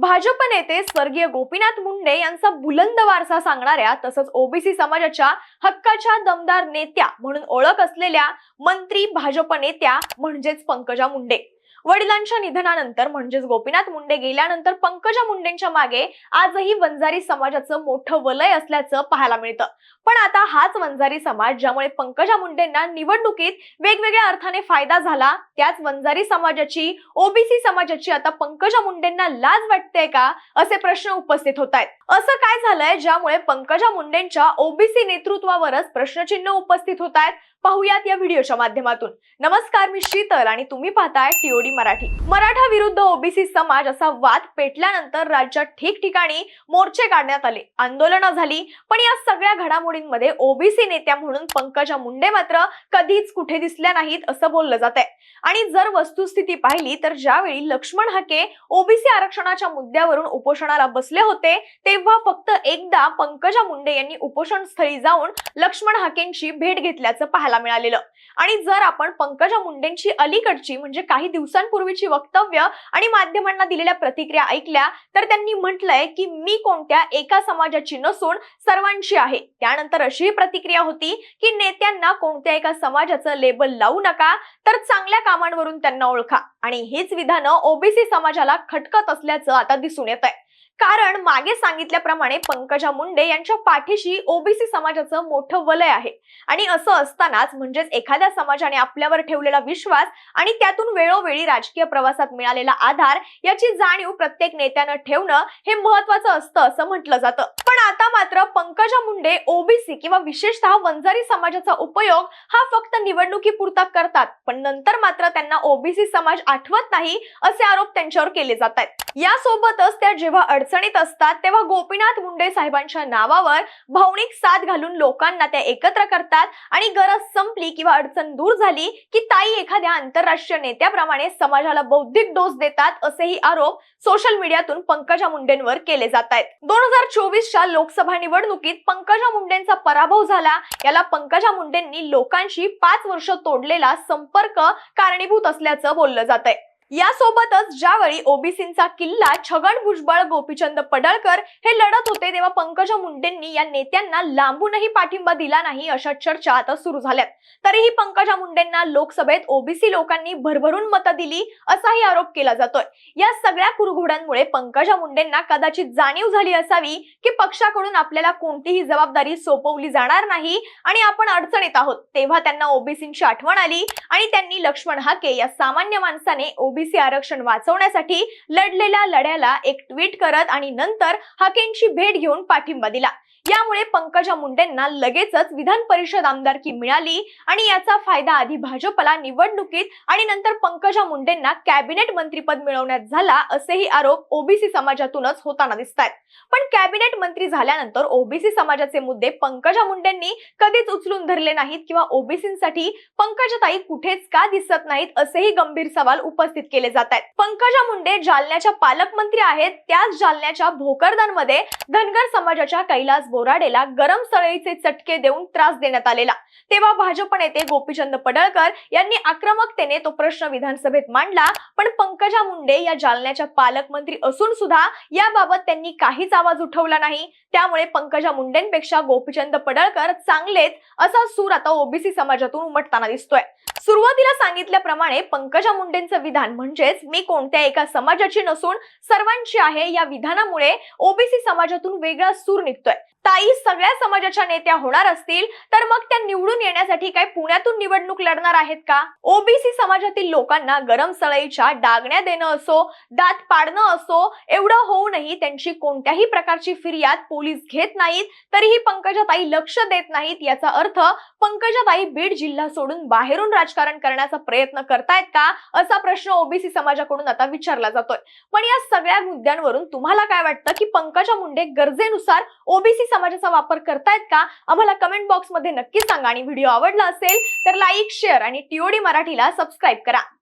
भाजप नेते स्वर्गीय गोपीनाथ मुंडे यांचा बुलंद वारसा सांगणाऱ्या तसंच ओबीसी समाजाच्या हक्काच्या दमदार नेत्या म्हणून ओळख असलेल्या मंत्री भाजप नेत्या म्हणजेच पंकजा मुंडे. वडिलांच्या निधनानंतर म्हणजेच गोपीनाथ मुंडे गेल्यानंतर पंकजा मुंडेंच्या मागे आजही वंजारी समाजाचं मोठं वलय असल्याचं पाहायला मिळतं. पण आता हाच वंजारी समाज ज्यामुळे पंकजा मुंडेंना निवडणुकीत वेगवेगळ्या अर्थाने फायदा झाला त्याच वंजारी समाजाची ओबीसी समाजाची आता पंकजा मुंडेंना लाज वाटते का असे प्रश्न उपस्थित होत आहेत. असं काय झालंय ज्यामुळे पंकजा मुंडेंच्या ओबीसी नेतृत्वावरच प्रश्नचिन्ह उपस्थित होत आहेत? पाहुयात या व्हिडिओच्या माध्यमातून. नमस्कार मी शीतल आणि तुम्ही पाहताय टीओडी मराठी. मराठा विरुद्ध ओबीसी समाज असा वाद पेटल्यानंतर राज्यात ठिकठिकाणी मोर्चे काढण्यात आले. आंदोलनं झाली पण या सगळ्या घडामोडींमध्ये ओबीसी नेत्या म्हणून पंकजा मुंडे मात्र कधीच कुठे दिसल्या नाहीत असं बोललं जात आहे आणि जर वस्तुस्थिती पाहिली तर ज्यावेळी लक्ष्मण हाके ओबीसी आरक्षणाच्या मुद्द्यावरून उपोषणाला बसले होते तेव्हा फक्त एकदा पंकजा मुंडे यांनी उपोषण स्थळी जाऊन लक्ष्मण हाकेंची भेट घेतल्याचं पाहायला मिळालेलं. आणि जर आपण पंकजा मुंडेंची अलीकडची म्हणजे काही दिवसांपूर्वीची वक्तव्य आणि माध्यमांना दिलेल्या प्रतिक्रिया ऐकल्या तर त्यांनी म्हटलंय की मी कोणत्या एका समाजाची नसून सर्वांची आहे. त्यानंतर अशीही प्रतिक्रिया होती की नेत्यांना कोणत्या एका समाजाचं लेबल लावू नका तर चांगल्या कामांवरून त्यांना ओळखा. आणि हीच विधानं ओबीसी समाजाला खटकत असल्याचं आता दिसून येत आहे कारण मागे सांगितल्याप्रमाणे पंकजा मुंडे यांच्या पाठीशी ओबीसी समाजाचं मोठं वलय आहे. आणि असं असतानाच म्हणजेच एखाद्या समाजाने आपल्यावर ठेवलेला विश्वास आणि त्यातून वेळोवेळी राजकीय प्रवासात मिळालेला आधार याची जाणीव प्रत्येक नेत्यानं ठेवणं हे महत्वाचं असतं असं म्हटलं जातं. पण आता मात्र पंकजा मुंडे ओबीसी किंवा विशेषतः वंजारी समाजाचा उपयोग हा फक्त निवडणुकीपुरता करतात. पण नंतर मात्र त्यांना ओबीसी समाज आठवत नाही असे आरोप त्यांच्यावर केले जात आहेत. यासोबतच त्या जेव्हा अडचणीत असतात तेव्हा गोपीनाथ मुंडे साहेबांच्या नावावर भावनिक साथ घालून लोकांना त्या एकत्र करतात आणि गरज संपली किंवा अडचण दूर झाली की ताई एखाद्या आंतरराष्ट्रीय नेत्याप्रमाणे समाजाला बौद्धिक डोस देतात असेही आरोप सोशल मीडियातून पंकजा मुंडेंवर केले जात आहेत. दोन हजार चोवीसच्या लोकसभा निवडणुकीत पंकजा मुंडेंचा पराभव झाला. याला पंकजा मुंडेंनी लोकांशी पाच वर्ष तोडलेला संपर्क कारणीभूत असल्याचं बोललं जात आहे यासोबतच ज्यावेळी ओबीसींचा किल्ला छगन भुजबळ गोपीचंद पडळकर हे लढत होते तेव्हा पंकजा मुंडेंनी या नेत्यांना लांबूनही पाठिंबा दिला नाही अशा चर्चा आता सुरू झाल्यात. तरीही पंकजा मुंडेंना लोकसभेत ओबीसी लोकांनी भरभरून मतं दिली असाही आरोप केला जातोय. या सगळ्या कुरघोड्यांमुळे पंकजा मुंडेंना कदाचित जाणीव झाली असावी की पक्षाकडून आपल्याला कोणतीही जबाबदारी सोपवली जाणार नाही आणि आपण अडचणीत आहोत. तेव्हा त्यांना ओबीसींची आठवण आली आणि त्यांनी लक्ष्मण हाके या सामान्य माणसाने ओबीसी आरक्षण वाचवण्यासाठी लढलेल्या लढ्याला एक ट्विट करत आणि नंतर हाकेंची भेट घेऊन पाठिंबा दिला. यामुळे पंकजा मुंडेंना लगेचच विधान परिषद आमदारकी मिळाली आणि याचा फायदा आधी भाजपला निवडणुकीत आणि नंतर पंकजा मुंडेंना कॅबिनेट मंत्रीपद मिळवण्यात झाला असेही आरोप ओबीसी समाजातूनच होताना दिसत आहेत पण कॅबिनेट मंत्री झाल्यानंतर ओबीसी समाजाचे मुद्दे पंकजा मुंडेंनी कधीच उचलून धरले नाहीत किंवा ओबीसींसाठी पंकजाताई कुठेच का दिसत नाहीत असेही गंभीर सवाल उपस्थित केले जात आहेत पंकजा मुंडे जालन्याच्या पालकमंत्री आहेत त्याच जालन्याच्या भोकरदनमध्ये धनगर समाजाच्या कैलास बोराडेला गरम सळईचे चटके देऊन त्रास देण्यात आलेला. तेव्हा भाजप नेते गोपीचंद पडळकर यांनी आक्रमकतेने तो प्रश्न विधानसभेत मांडला पण पंकजा मुंडे या जालन्याच्या पालकमंत्री असून सुद्धा याबाबत त्यांनी काहीच आवाज उठवला नाही. त्यामुळे पंकजा मुंडेंपेक्षा गोपीचंद पडळकर चांगलेच असा सूर आता ओबीसी समाजातून उमटताना दिसतोय. सुरुवातीला सांगितल्याप्रमाणे पंकजा मुंडेंचं विधान म्हणजेच मी कोणत्या एका समाजाची नसून सर्वांची आहे या विधानामुळे ओबीसी समाजातून वेगळा सूर निघतोय. ताई सगळ्या समाजाच्या नेत्या होणार असतील तर मग त्या निवडून येण्यासाठी काय पुण्यातून निवडणूक लढणार आहेत का? ओबीसी समाजातील लोकांना गरम सळईच्या डागण्या देणं असो दात पाडणं असो एवढं होऊनही त्यांची कोणत्याही प्रकारची फिर्याद पोलीस घेत नाहीत तरीही पंकजाताई लक्ष देत नाहीत याचा अर्थ पंकजाताई बीड जिल्हा सोडून बाहेरून राजकारण करण्याचा प्रयत्न करतायत का? असा प्रश्न ओबीसी समाजाकडून आता विचारला जातोय. पण या सगळ्या मुद्द्यांवरून तुम्हाला काय वाटतं की पंकजा मुंडे गरजेनुसार ओबीसी समाजाचा वापर करतायत का? आम्हाला कमेंट बॉक्समध्ये नक्की सांगा. आणि व्हिडिओ आवडला असेल तर लाईक शेअर आणि टीओडी मराठीला सबस्क्राईब करा.